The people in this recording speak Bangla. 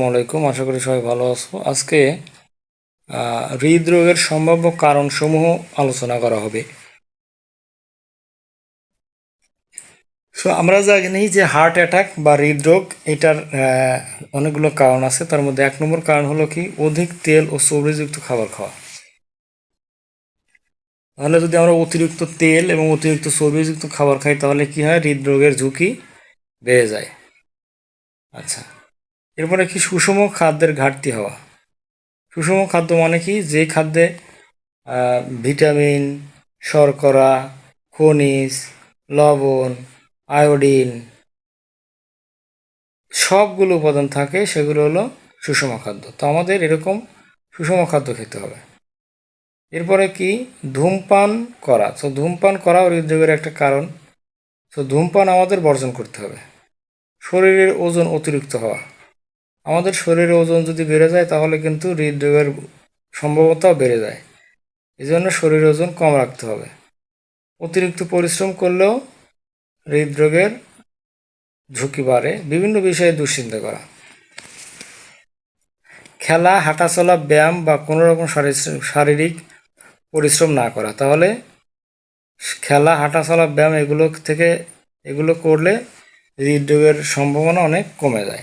আসসালামাইকুম আশা করি সবাই ভালো আছো। আজকে হৃদরোগের সম্ভাব্য কারণসমূহ আলোচনা করা হবে। সো আমরা জানি যে হার্ট অ্যাটাক বা হৃদরোগ, এটার অনেকগুলো কারণ আছে। তার মধ্যে এক নম্বর কারণ হলো কি, অধিক তেল ও চর্বিযুক্ত খাবার খাওয়া। তাহলে যদি আমরা অতিরিক্ত তেল এবং অতিরিক্ত চর্বিযুক্ত খাবার খাই, তাহলে কি হয়? হৃদরোগের ঝুঁকি বেড়ে যায়। আচ্ছা। এরপরে কি সুষম খাদ্যের ঘাটতি হওয়া? সুষম খাদ্য মানে কি? যে খাদ্যে ভিটামিন, শর্করা, খনিজ, লবণ, আয়োডিন সবগুলো উপাদান থাকে, সেগুলো হলো সুষম খাদ্য। তো আমাদের এরকম সুষম খাদ্য খেতে হবে। এরপরে কি? ধূমপান করা। তো ধূমপান করাও হৃদরোগের একটা কারণ। তো ধূমপান আমাদের বর্জন করতে হবে। শরীরের ওজন অতিরিক্ত হওয়া। আমাদের শরীরের ওজন যদি বেড়ে যায়, তাহলে কিন্তু হৃদরোগের সম্ভাবনাও বেড়ে যায়। এই জন্য শরীরের ওজন কম রাখতে হবে। অতিরিক্ত পরিশ্রম করলেও হৃদরোগের ঝুঁকি বাড়ে। বিভিন্ন বিষয়ে দুশ্চিন্তা করা। খেলা, হাঁটাচলা, ব্যায়াম বা কোনো রকম শারীর- শারীরিক পরিশ্রম না করা। তাহলে খেলা, হাঁটাচলা, ব্যায়াম এগুলো থেকে, এগুলো করলে হৃদরোগের সম্ভাবনা অনেক কমে যায়।